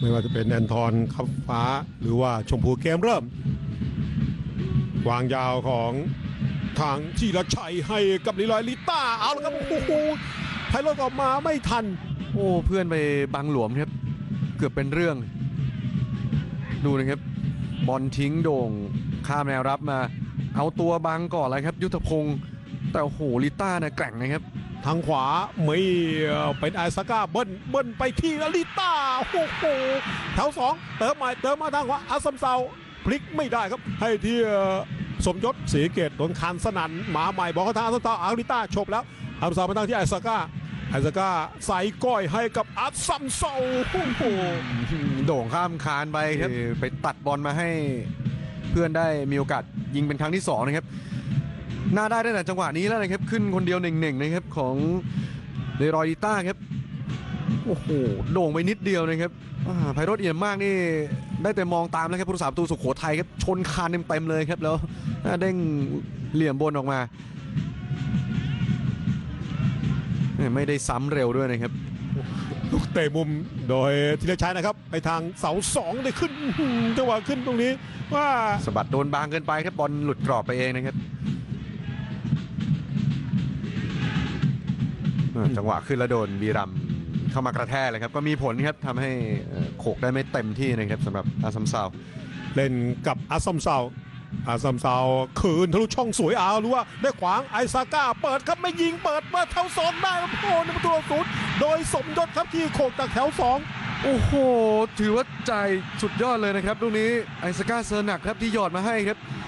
ไม่ว่าจะเป็นแอนทอนคับฟ้า หรือว่าชมพูเกมเริ่ม วางยาวของทางจีรชัยให้กับลีลอยลิต้าเอาละครับโอ้โหไพโรดออกมาไม่ทัน โอ้เพื่อนไปบังหลวมครับ เกือบเป็นเรื่อง ดูนะครับ บอลทิ้งโด่งข้ามแนวรับมา เอาตัวบังก่อนเลยครับ ยุทธพงศ์แต่โอ้โหลิต้าเนี่ยแกร่งนะครับ ทางขวาไม่เป็นไอซาก้าเบิ้ลเบิ้ลไปที่ลิต้าโอ้โหแถวสองเติมใหม่เติมมาทางขวาอาซัมเซาพลิกไม่ได้ครับ ให้ที่สมยศศรีเกตโดนคานสนั่นหมาใหม่บอกเขาทางอาซัมเซาอาลิต้าชบแล้วอาซัมเซามาตั้งที่ไอซาก้าไอซาก้าใส่ก้อยให้กับอาซัมเซาโอ้โหโด่งข้ามคานไปครับไปตัดบอลมาให้เพื่อนได้มีโอกาสยิงเป็นครั้งที่สองนะครับ น่าได้ตั้งแต่จังหวะนี้แล้วนะครับขึ้นคนเดียวหนึ่งๆนะครับของเลรอยดิต้าครับโอ้โหโด่งไปนิดเดียวนะครับอ่าไพโรดเอี่ยมมากนี่ได้แต่มองตามแล้วครับผู้รักษาประตูสุโขทัยครับชนคานเต็มๆเลยครับแล้วอ่าเด้งเหลี่ยมบนออกมา ไม่ได้ซ้ำเร็วด้วยนะครับลูกเตะมุมโดยธีรชัยนะครับ ไปทางเสาสองได้ขึ้นอื้อหือจังหวะขึ้นตรงนี้ว่าสะบัดโดนบางเกินไปครับบอลหลุดกรอบไปเองนะครับ จังหวะขึ้นแล้วโดนวีรัมย์เข้ามากระแทกเลยครับ ก็มีผลครับทำให้เอ่อโขกได้ไม่เต็มที่นะครับสำหรับอาซัมซาวเล่นกับอาซัมเซาอาซัมเซาคืนทะลุช่องสวยเอาหรือว่าได้ขวางไอซาก้าเปิดครับไม่ยิงเปิดมาแถวสองได้ครับโอ้ในประตูศูนย์โดยสมยศครับที่โขกจากแถวสองโอ้โห ถือว่าใจายสุดยอดเลยนะครับลูกนี้ไอซาก้าเซอร์หนักครับที่หยอดมาให้ครับอืม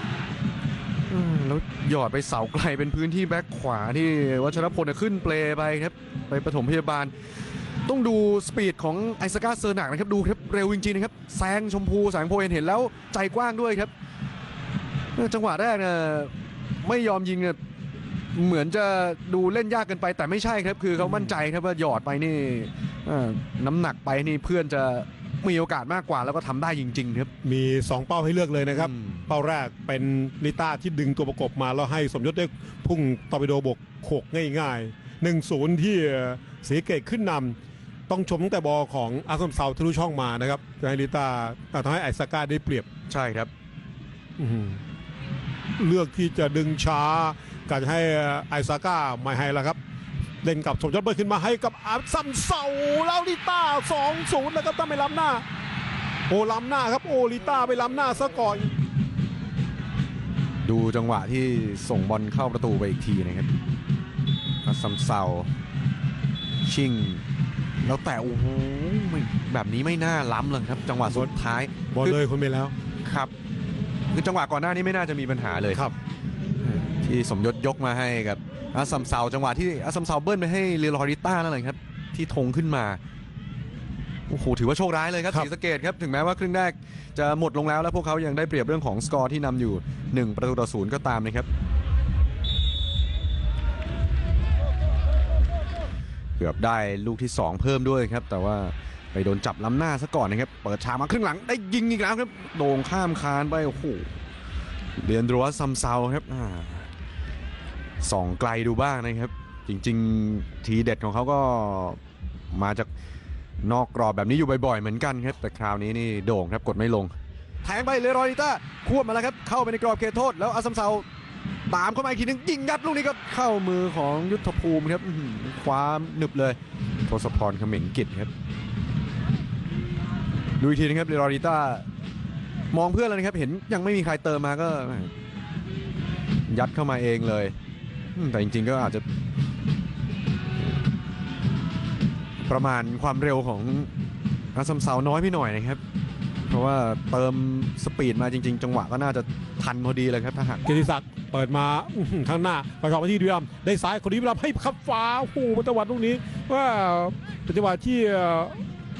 แล้วหยอดไปเสาไกลเป็นพื้นที่แบ็คขวาที่วัชรพลขึ้นเปลไปครับไปปฐมพยาบาล ต้องดูสปีดของไอซากาเซอร์หนักนะครับดูครับเร็วจริงๆนะครับแซงชมพูแสงโพเห็นเห็นแล้วใจกว้างด้วยครับจังหวะแรกเนี่ยไม่ยอมยิงเนี่ยเหมือนจะดูเล่นยากเกินไปแต่ไม่ใช่ครับ คือเขามั่นใจครับว่าหยอดไปนี่น้ำหนักไปนี่เพื่อนจะ มีโอกาสมากกว่าแล้วก็ทำได้จริง ๆ ครับ มี 2 เป้าให้เลือกเลยนะครับ อืม เป้าแรกเป็นลิต้าที่ดึงตัวประกบมา แล้วให้สมยศได้พุ่งตอร์ปิโดบกโขกง่ายๆ 1-0 ที่สีเกตขึ้นนำต้องชมตั้งแต่บอลของอาซัมเซาทะลุช่องมานะครับจะให้ลิต้าอ่าทำให้ไอซาก้าได้เปรียบ ใช่ครับ อื้อหือเลือกที่จะดึงช้าการให้ไอซาก้าไม่ให้แล้วครับ เล่นกับสมยศเบิร์ขึ้นมาให้กับอาซัมเซาแล้วลิต้า2-0แล้วครับถ้าไม่ล้ำหน้า โอล้ำหน้าครับโอลิต้าไปล้ำหน้าซะก่อน ดูจังหวะที่ส่งบอลเข้าประตูไปอีกทีนะครับอาซัมเซาชิงแล้วแต่โอ้โหไม่แบบนี้ไม่น่าล้ำเลยครับ จังหวะสุดท้ายบอลเลยคนไปแล้วครับคือจังหวะก่อนหน้านี้ไม่น่าจะมีปัญหาเลยครับ ที่สมยศยกมาให้กับ อาซัมเซาจังหวะที่อาซัมเซาเบิ้ลไปให้เรลอริต้านั่นแหละครับ ที่ธงขึ้นมาโอ้โหถือว่าโชคร้ายเลยครับครับศรีสะเกดครับ ถึงแม้ว่าครึ่งแรกจะหมดลงแล้วแล้วพวกเขายังได้เปรียบเรื่องของสกอร์ที่นำอยู่ 1 ประตูต่อศูนย์ก็ตามนะครับ เกือบได้ลูกที่ 2 เพิ่มด้วยครับ แต่ว่าไปโดนจับล้ำหน้าซะก่อนนะครับ เปิดฉากมาครึ่งหลังได้ยิงอีกแล้วครับ โด่งข้ามคานไปโอ้โหเรียนรัวซัมเซาครับอ่า ส่องไกลดูบ้างนะครับ จริง ๆ ทีเด็ดของเขาก็มาจากนอกกรอบแบบนี้อยู่บ่อย ๆ เหมือนกันครับ แต่คราวนี้นี่โด่งครับกดไม่ลง แทงไปเลรอยดิต้าควบมาแล้วครับ เข้าไปในกรอบเขตโทษ แล้วอาซัมเซาตามเข้ามาอีกทีนึงยิงยัดลูกนี้ก็เข้ามือของยุทธภูมิครับคว้าหนึบเลยทศพรเขม่งกิจครับดูอีกทีนะครับเรอริต้ามองเพื่อนแล้วนะครับ เห็นยังไม่มีใครเติมมาก็ ยัดเข้ามาเองเลย แต่จริงๆก็อาจจะ ประมาณความเร็วของอาซัมเซาน้อยไปหน่อยนะครับ เพราะว่าเติมสปีดมาจริง ๆ จังหวะก็น่าจะทันพอดีเลยครับถ้าหากเกียรติศักดิ์เปิดมาข้างหน้าไปชอบมาที่ดุยรัมได้ซ้ายคนนี้บุรีรัมย์ให้ขับฟ้าโอ้โหเป็นจังหวะตรงนี้ว่าป็นจังหวะที่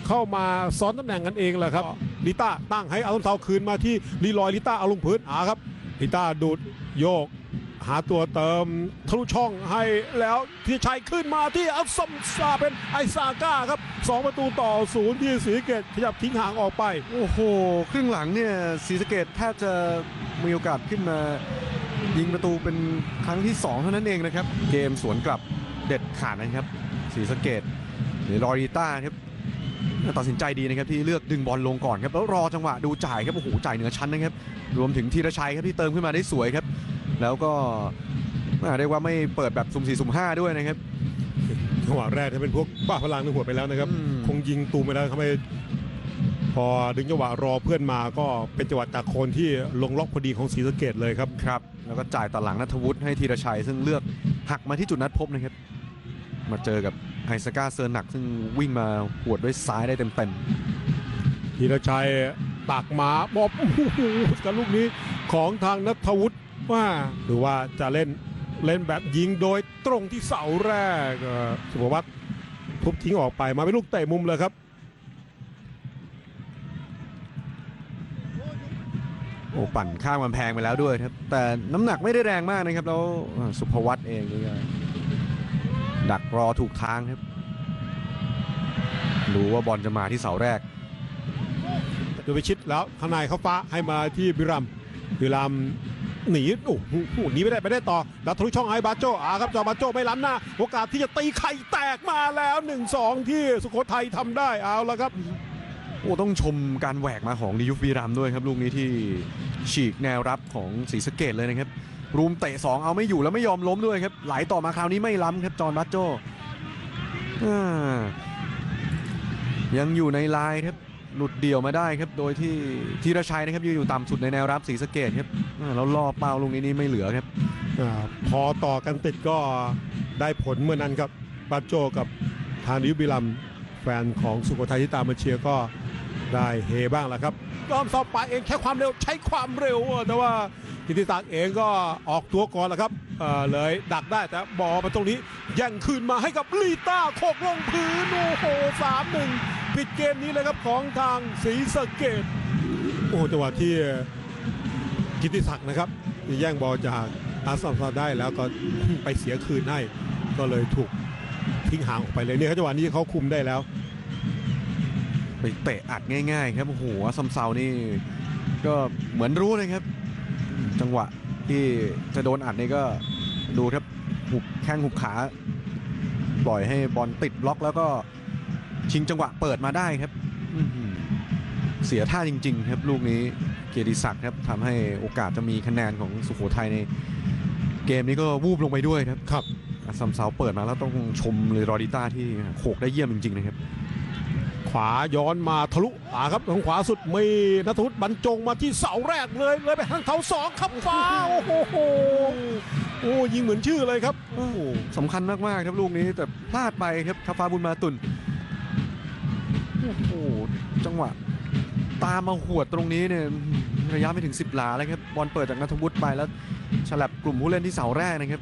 เข้ามาซ้อนตำแหน่งกันเองแหละครับลิต้าตั้งให้อาซัมเซาคืนมาที่ลีลอยลิต้าเอาลงพื้นอาครับลิต้าดูดโยก หาตัวเติมทะลุช่องให้แล้วที่ชัยขึ้นมาที่อัลซัมซาเป็นไอซาก้าครับสองประตูต่อศูนย์ที่สีเกตขยับทิ้งห่างออกไป โอ้โห ครึ่งหลังเนี่ยศรีสเกดแทบจะมีโอกาสขึ้นมา ยิงประตูเป็นครั้งที่ 2 เท่านั้นเองนะครับ เกมสวนกลับเด็ดขาดนะครับศรีสเกดหรือลอริต้าครับตัดสินใจดีนะครับที่เลือกดึงบอลลงก่อนครับแล้วรอจังหวะดูจ่ายครับโอ้โหจ่ายเหนือชั้นนะครับ รวมถึงธีรชัยครับที่เติมขึ้นมาได้สวยครับ แล้วก็อ่าเรียกว่าไม่เปิดแบบสุ่มสี่สุ่มห้าด้วยนะครับจังหวะแรกถ้าเป็นพวกบ้าพลังในหัวไปแล้วนะครับอืมคงยิงตูมไปแล้วทำไมพอดึงจังหวะรอเพื่อนมาก็เป็นจังหวะจากโคนที่ลงล็อกพอดีของศรีสะเกดเลยครับครับ แล้วก็จ่ายต่อหลังนัทวุฒิให้ธีรชัย ซึ่งเลือกหักมาที่จุดนัดพบนะครับ มาเจอกับไฮสกาเซอร์หนัก ซึ่งวิ่งมาหวดด้วยซ้ายได้เต็มธีรชัยตักมาบอบโอ้โหกับลูกนี้ของทางนัทวุฒิ ว่าหรือว่าจะเล่นเล่นแบบยิงโดยตรงที่เสาแรกเอ่อสุภวัตทุบทิ้งออกไปมาเป็นลูกเตะมุมเลยครับๆโอ้ปั่นข้ามกำแพงไปแล้วด้วยครับ แต่น้ำหนักไม่ได้แรงมากนะครับ แล้วอ่าสุภวัตเองนี่ก็ดักรอถูกทางครับรู้ว่าบอลจะมาที่เสาแรกดูไปชิดแล้วข้างในเขาฟ้าให้มาที่บิรัมย์บิรัมย์ หนีโอ้โหหนีไม่ได้ไปได้ต่อแล้วทะลุช่องไอ้บาโจอาครับจอบาโจไม่ล้ำหน้าโอกาสที่จะตีไข่แตกมาแล้ว 1-2 ที่สุโขทัยทำได้เอาล้วครับโอ้ต้องชมการแหวกมาของดิยุฟวีรัมด้วยครับลูกนี้ที่ฉีกแนวรับของศรีสะเกดเลยนะครับรูมเตะ2เอาไม่อยู่แล้วไม่ยอมล้มด้วยครับไหลต่อมาคราวนี้ไม่ล้ำครับจอห์นบัตโจยังอยู่ในลายครับ หลุดเดี่ยวมาได้ครับ โดยที่ธีรชัยนะครับยืนอยู่ต่ำสุดในแนวรับศรีสะเกดครับอ่าแล้วล่อเป้าลูกนี้นี่ไม่เหลือครับ อาพอต่อกันติดก็ได้ผลเมื่อนั้นครับบาโจกับทางดิวบิลัมย์แฟนของสุโขทัยที่ตามมาเชียร์ก็ได้เฮบ้างแหละครับรอมสอบปากเองใช้ความเร็วใช้ความเร็วอะแต่ว่ากิติศักดิ์เองก็ออกตัวก่อนแหละครับเอ่อเลยดักได้แต่บอลมาตรงนี้แย่งคืนมาให้กับลีต้าโคกลงพื้นโอ้โหสามหนึ่ง ปิดเกมนี้เลยครับของทางศรีสะเกดโอ้โหจังหวะที่กิติศักดิ์นะครับแย่งบอลจากอาร์ซัมซาได้แล้วก็ไปเสียคืนให้ก็เลยถูกทิ้งห่างออกไปเลยเนี่ยครับจังหวะนี้เขาคุมได้แล้วไปเตะอัดง่าย ๆ ครับโอ้โหซัมเซานี่ก็เหมือนรู้นะครับ จังหวะที่จะโดนอัดนี่ก็ดูครับหุบแข้งหุบขา ปล่อยให้บอลติดล็อกแล้วก็ ชิงจังหวะเปิดมาได้ครับอื้อหือเสียท่าจริง ๆ ครับลูกนี้เกียรติศักดิ์ครับทำให้โอกาสจะมีคะแนนของสุโขทัยในเกมนี้ก็วูบลงไปด้วยครับครับอาซัมเซาเปิดมาแล้วต้องชมเลยรอดิต้าที่โขกได้เยี่ยมจริงๆนะครับ ขวาย้อนมาทะลุอ่าครับทางขวาสุดมีนัทวุฒิบรรจงมาที่เสาแรกเลยเลยไปทางเสาสองครับฟ้าโอ้โหโอ้ยิงเหมือนชื่อเลยครับโอ้โหสำคัญมากๆครับลูกนี้แต่พลาดไปครับคาฟ้าบุญมาตุน โอ้โหจังหวะตามมาหวดตรงนี้เนี่ยระยะไม่ถึง 10 หลาแล้วครับบอลเปิดจากนัทวุฒิไปแล้วฉลับกลุ่มผู้เล่นที่เสาแรกนะครับ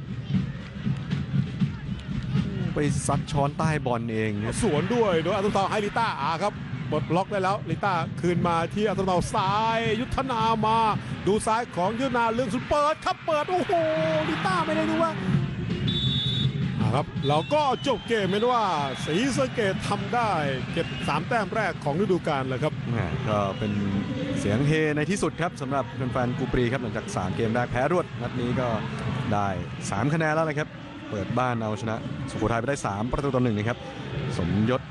ไปซัดช้อนใต้บอลเองครับสวนด้วยโดยอัตโนมัติให้ลิต้าอาครับปลดล็อกได้แล้วลิต้าคืนมาที่อัตโนมัติซ้ายยุทธนามา ดูซ้ายของยุทธนาเรื่องสุดเปิดครับเปิดโอ้โหลิต้าไม่ได้ดูว่า ครับเราก็จบเกมเป็นว่าศรีสะเกดทำได้เก็บสามแต้มแรกของฤดูกาลเลยครับก็เป็นเสียงเฮในที่สุดครับสำหรับแฟนๆกูปรีครับหลังจาก 3 เกมแรกแพ้รวดนัดนี้ก็ได้ 3 คะแนนแล้วนะครับ เปิดบ้านเอาชนะ สุโขทัยไปได้ 3 ประตูต่อหนึ่งนะครับ สมยศ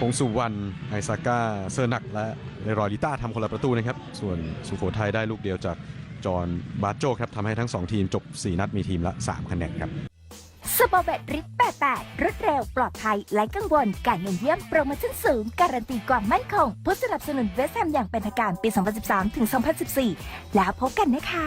พงสุวรรณไอซาก้าเซอร์นัก และเลรอยดิต้าทำคนละประตูนะครับ ส่วนสุโขทัยได้ลูกเดียวจากจอห์นบาโจครับทำให้ทั้ง 2 ทีมจบ 4 นัดมีทีมละ 3 คะแนนครับ สปอร์เบตริด88 รวดเร็วปลอดภัยไร้กังวล การเงินเยี่ยมโปรโมชั่นสูง การันตีความมั่นคง ผู้สนับสนุนเวสแฮมอย่างเป็นทางการปี 2013 ถึง 2014 แล้วพบกันนะคะ